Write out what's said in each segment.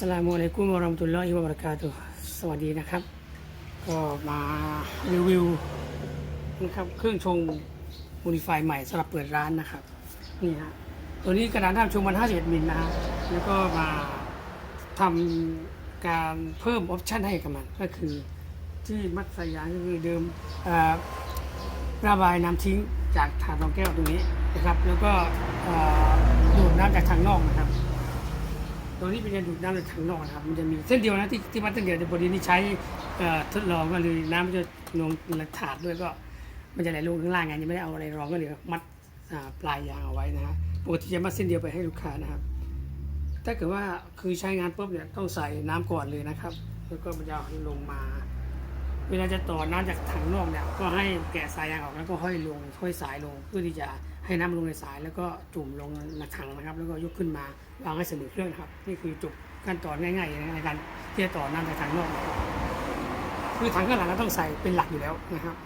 สลามุอะลัยกุมวะเราะมะตุลลอฮิวะบะเราะกาตุสวัสดีนะครับ ก็มารีวิวนะครับเครื่องชงโมดิฟายใหม่สำหรับเปิดร้านนะครับนี่ฮะตัวนี้กระดานท่ามชงมัน51มิลนะฮะแล้วก็มาทำการเพิ่มออปชันให้กับมันก็คือที่มัดสายยางก็คือเดิมระบายน้ำทิ้งจากถาดรองแก้วตรงนี้นะครับ แล้วก็อ่อดูดน้ำจากทางนอกนะครับ ตัวนี้เป็นการดูดน้ำจากถังนอกนะครับ มันจะมีเส้นเดียวนะที่ที่วัดเส้นเดียวแต่พอดีนี่ใช้ท่อทดลองก็เลยน้ำมันจะลงในถาดด้วยก็มันจะไหลลงข้างล่างไงยังไม่ได้เอาอะไรรองก็เลยมัดปลายยางเอาไว้นะฮะปกติจะมัดเส้นเดียวไปให้ลูกค้านะครับ ถ้าเกิดว่าคือใช้งานปุ๊บเนี่ยต้องใส่น้ำก่อนเลยนะครับ แล้วก็มันจะลงมา เวลาจะต่อน้ำจากถังนอกเนี่ยก็ให้แกะสายยางออกแล้วก็ห้อยลงห้อยสายลงเพื่อที่จะให้น้ำลงในสายแล้วก็จุ่มลงในถังนะครับ แล้วก็ยกขึ้นมา วางให้เสมอเครื่องนะครับ นี่คือจบขั้นตอนง่ายๆในการที่จะต่อน้ำจากถังนอกคือถังข้างหลังก็ต้องใส่เป็นหลักอยู่แล้วนะครับ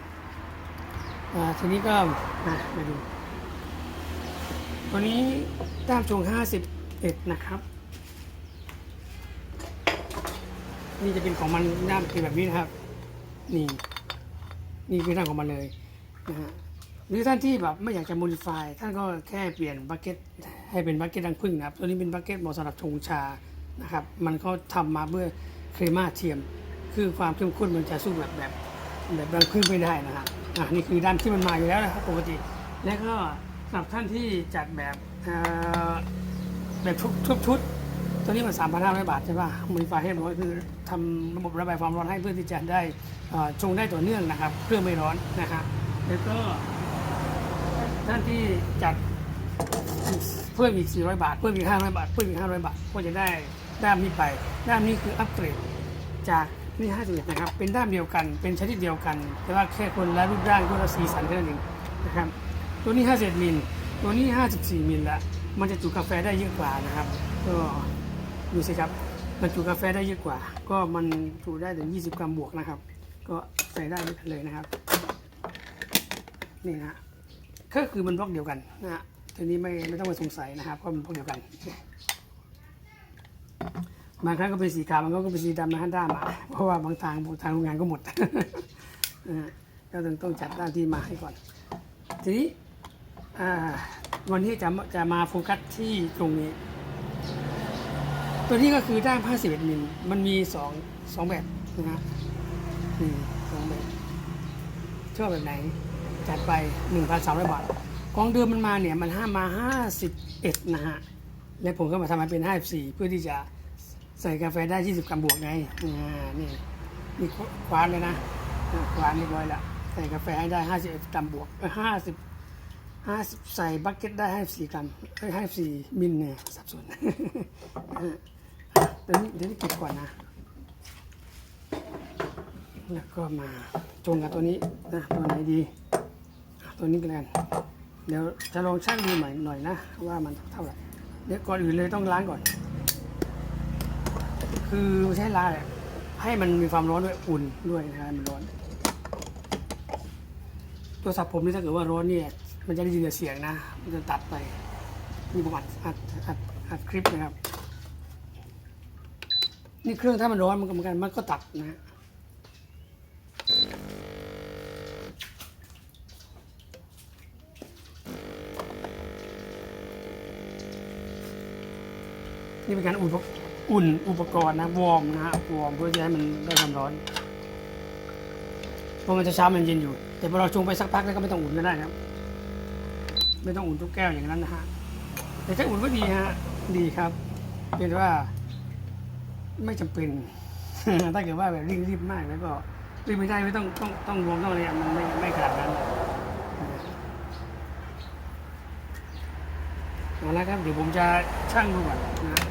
ทีนี้ก็มาดูตัวนี้ด้ามชง51 นะครับ นี่จะเป็นของมันด้ามเป็นแบบนี้นะครับ นี่ นี่คือทางของมันเลยนะฮะ หรือท่านที่แบบไม่อยากจะ modify ท่านก็แค่เปลี่ยนบักเก็ตให้เป็นบักเก็ตรังผึ้งนะครับ ตัวนี้เป็นบักเก็ตเหมาะสำหรับชงชานะครับ มันก็ทำมาเพื่อเครมาเทียม คือความเข้มข้นมันจะสู้แบบแบบแบบรังผึ้งไม่ได้นะครับอะนี่คือด้านที่มันมาอยู่แล้วนะครับปกติ และก็สำหรับท่านที่จัดแบบแบบทุกทุกชุดตัวนี้มัน3,500 บาทใช่ป่ะมูลไฟให้ร้อยคือทำระบบระบายความร้อนให้เพื่อที่จะได้ชงได้ต่อเนื่องนะครับ เครื่องไม่ร้อนนะครับแล้วก็ ท่านที่จัดเพิ่มอีก 400 บาท เพิ่มอีก 500 บาท เพิ่มอีก 500 บาท ก็จะได้ด้ามนี้ไป ด้ามนี้คืออัปเกรดจากนี่ 51 นะครับ เป็นด้ามเดียวกัน เป็นชนิดเดียวกัน แต่ว่าแค่คนละรูปร่างคนละสีสันแค่นั้นเองนะครับ ตัวนี้ 51 มิล ตัวนี้ 54 มิลละ มันจะจุกาแฟได้เยอะกว่านะครับ ก็ดูสิครับมันจุกาแฟได้เยอะกว่า ก็มันจุได้ถึง 20 กรัมบวกนะครับ ก็ใส่ได้เลยนะครับ นี่นะ ก็คือมันบล็อกเดียวกันนะฮะทีนี้ไม่ไม่ต้องไปสงสัยนะครับเพราะมันบล็อกเดียวกันบางครั้งก็เป็นสีขาวบางครั้งก็เป็นสีดำนะฮะด้ามอะเพราะว่าบางทางทางโรงงานก็หมดนะฮะก็ต้องต้องจัดด้านที่มาให้ก่อน ทีนี้วันนี้จะจะมาโฟกัสที่ตรงนี้ ตัวนี้ก็คือด้าม51มิลมันมีสองสองแบบนะฮะนี่สองแบบชอบแบบไหน จัดไป 1,300 บาทของเดิมมันมาเนี่ย มันห้ามา 51 นะฮะ และผมก็มาทำมันเป็น 54 เพื่อที่จะใส่กาแฟได้ 20 กรัมบวกไงอ่านี่นี่ควานเลยนะควานเรียบร้อยละใส่กาแฟให้ได้ 51 กรัมบวกเอ้ย50 50 ใส่บักเก็ตได้ 54 กรัมเอ้ย54มิลเนี่ยสับสนอ่าเดี๋ยวนี้เดี๋ยวนี้เก็บก่อนนะแล้วก็มาจงกับตัวนี้นะตัวไหนดี ตัวนี้กันแล้วเดี๋ยวจะลองชั่งดูหน่หน่อยนะ ว่ามันเท่าไหร่เดี๋ยวก่อนอื่นเลยต้องล้างก่อน คือไม่ใช่ล้างแหละให้มันมีความร้อนด้วยอุ่นด้วยนะมันร้อนโทรศัพท์ผมนี่ถ้าเกิดว่าร้อนเนี่ยมันจะได้ยินเสียงนะ มันจะตัดไปนี่ผมอัดอัดอัดอัดคลิปนะครับ นี่เครื่องถ้ามันร้อนมันก็เหมือนกันมันก็ตัดนะ นี่เป็นการอุ่นอุ่นอุปกรณ์นะวอร์มนะฮะวอร์มเพื่อจะให้มันได้ความร้อนเพราะมันจะเช้ามันเย็นอยู่ แต่พอเราชงไปสักพักแล้วก็ไม่ต้องอุ่นก็ได้ครับ ไม่ต้องอุ่นทุกแก้วอย่างนั้นนะฮะแต่ถ้าอุ่นก็ดีฮะดีครับเป็นว่า ไม่จำเป็นถ้าเกิดว่าแบบรีบๆมากแล้วก็รีบไม่ได้ไม่ต้องต้องต้องวอร์มต้องอะไรมันไม่ไม่ขนาดนั้นเอาละครับเดี๋ยวผมจะชั่งดูก่อนนะ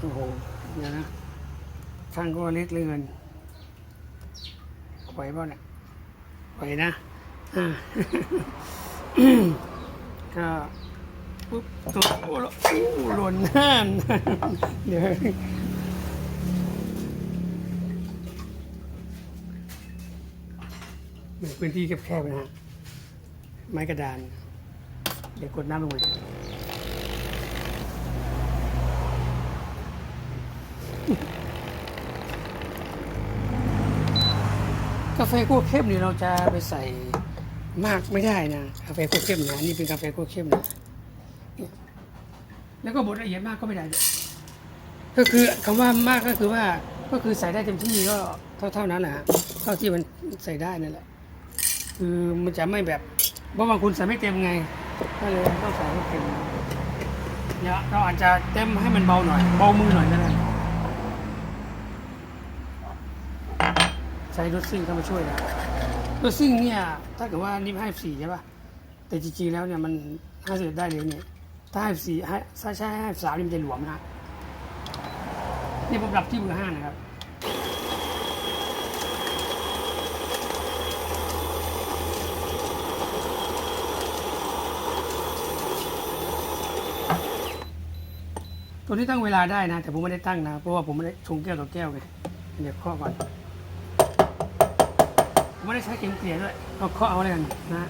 โอ้โหเดี๋ยวนะ ช่างก็เล็กเหลยเกินไหวป่ะเนี่ยไหวนะอ่าก็ปุ๊บตัวโอ้โหหล่นห้านเดี๋ยวเป็นพื้นที่แคบๆนะฮะไม้กระดาน เดี๋ยวกดน้ำลงไป กาแฟคั่วเข้มนี่เราจะไปใส่มากไม่ได้นะกาแฟคั่วเข้มนะนี่เป็นกาแฟคั่วเข้มนะเนี่ยแล้วก็บดละเอียดมากก็ไม่ได้ด้วยก็คือคำว่ามากก็คือว่าก็คือใส่ได้เต็มที่ก็เท่าเท่านั้นแหละฮะเท่าที่มันใส่ได้นั่นแหละคือมันจะไม่แบบเพราะบางคุณใส่ไม่เต็มไงก็เลยต้องใส่ให้เต็มเนี่ยเราอาจจะเต็มให้มันเบาหน่อย เบามือหน่อยก็ได้ ใช้รถซิ่งเข้ามาช่วยนะรถซิ่งเนี่ยถ้าเกิดว่านี่ให้าสี่ใช่ป่ะแต่จริงๆแล้วเนี่ยมันห้าสิบได้เลยเนี่ยถ้าห้สี่ห้ถ้าใช้ให้าสามนี่มันจะหลวมนะนี่ผมปรับที่เบอร์ห้านะครับตัวนี้ตั้งเวลาได้นะ แต่ผมไม่ได้ตั้งนะ เพราะว่าผมไม่ได้ชงแก้วต่อแก้วไงเดี๋ยวเคาะก่อน ไม่ได้ใช้เข็มเกลี่ยด้วยเอาเคาะเอาเลยกันนะ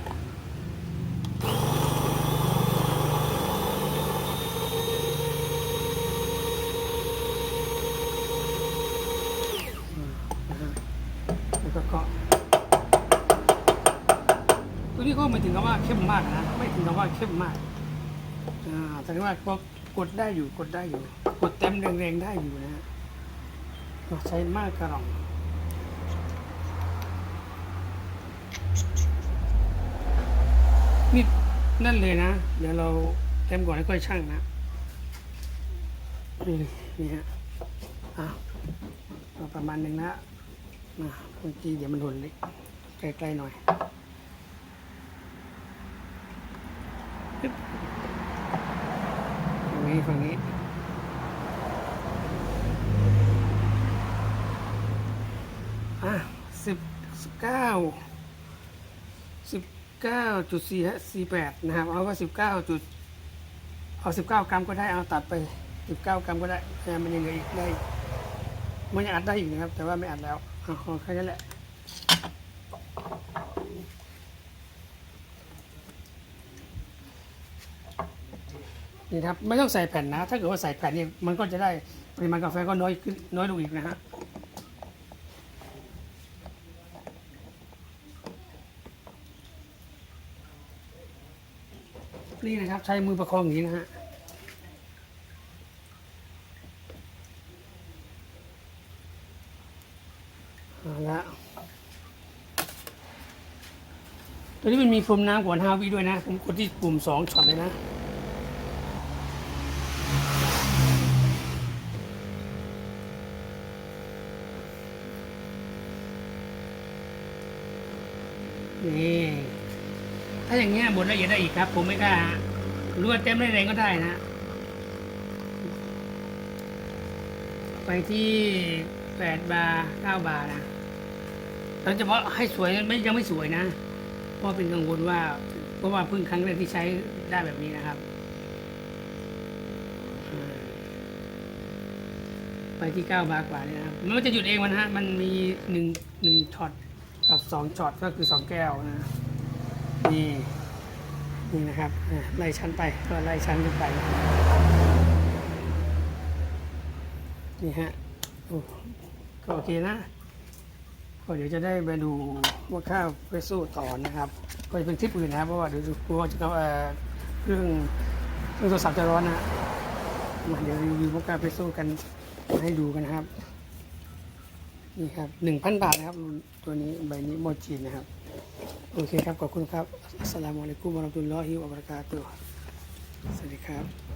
แล้วก็เคาะตัวนี้ก็ไม่ถึงกับว่าเข้มมากนะ ไม่ถึงกับว่าเข้มมากอ่าแสดงว่าก็กดได้อยู่กดได้อยู่ กดเต็มแรงๆได้อยู่นะฮะก็ใช้มากกระหล่อง นี่นั่นเลยนะ เดี๋ยวเราเต็มก่อนแล้วค่อยช่างนะนี่นี่ฮะอะประมาณหนึ่งนะนะบางทีเดี๋ยวมันหล่นเล็กใกล้ๆหน่อยปึ๊บฝั่งนี้ฝั่งนี้อะสิบสิบเก้า สิบเก้าจุดสี่สี่แปดนะครับเอาว่าสิบเก้าจุดเอาสิบเก้ากรัมก็ได้เอาตัดไปสิบเก้ากรัมก็ได้แต่มันยังเหลืออีกได้มันยังอัดได้อีกนะครับ แต่ว่าไม่อัดแล้วเอาเอาแค่นั้นแหละนี่ครับไม่ต้องใส่แผ่นนะ ถ้าเกิดว่าใส่แผ่นเนี่ยมันก็จะได้ปริมาณกาแฟก็น้อยขึ้นน้อยลงอีกนะฮะ นี่นะครับ ใช้มือประคองอย่างนี้นะฮะเอาละตัวนี้มันมีโฟมน้ำกว่าห้าวิด้วยนะ ผมกดที่ปุ่มสองช็อตเลยนะ นี่ ถ้าอย่างเงี้ยบดละเอียดได้อีกครับ ผมไม่กล้ารู้ว่าเต็มได้แรงก็ได้นะ ไปที่แปดบาร์เก้าบาร์นะเราจะบอกให้สวยไม่ยังไม่สวยนะ เพราะเป็นกังวลว่า เพราะว่าเพิ่งครั้งแรกที่ใช้ได้แบบนี้นะครับ ไปที่เก้าบาร์กว่าเนี่ยนะครับ มันจะหยุดเองมันฮะ มันมีหนึ่งหนึ่งช็อตกับสองช็อตก็คือสองแก้วนะ นี่นี่นะครับไล่ชั้นไปก็ไล่ชั้นขึ้นไปนี่ฮะโอ้ก็โอเคนะก็เดี๋ยวจะได้ไปดูว่าข้าวเฟรโซ่ต่อนะครับ ก็จะเป็นคลิปอื่นนะครับเพราะว่าเดี๋ยวกลัวจะเอาเครื่องเครื่องโทรศัพท์จะร้อนนะมาเดี๋ยวรีวิวว่าข้าวเฟรโซ่กันให้ดูกันนะครับนี่ครับหนึ่งพันบาทนะครับ ตัวนี้ใบนี้โมจินนะครับ โอเคครับ ขอบคุณครับอัสสลามุอะลัยกุมวะราะห์มะตุลลอฮิวะบะเราะกาตุฮ์สวัสดีครับ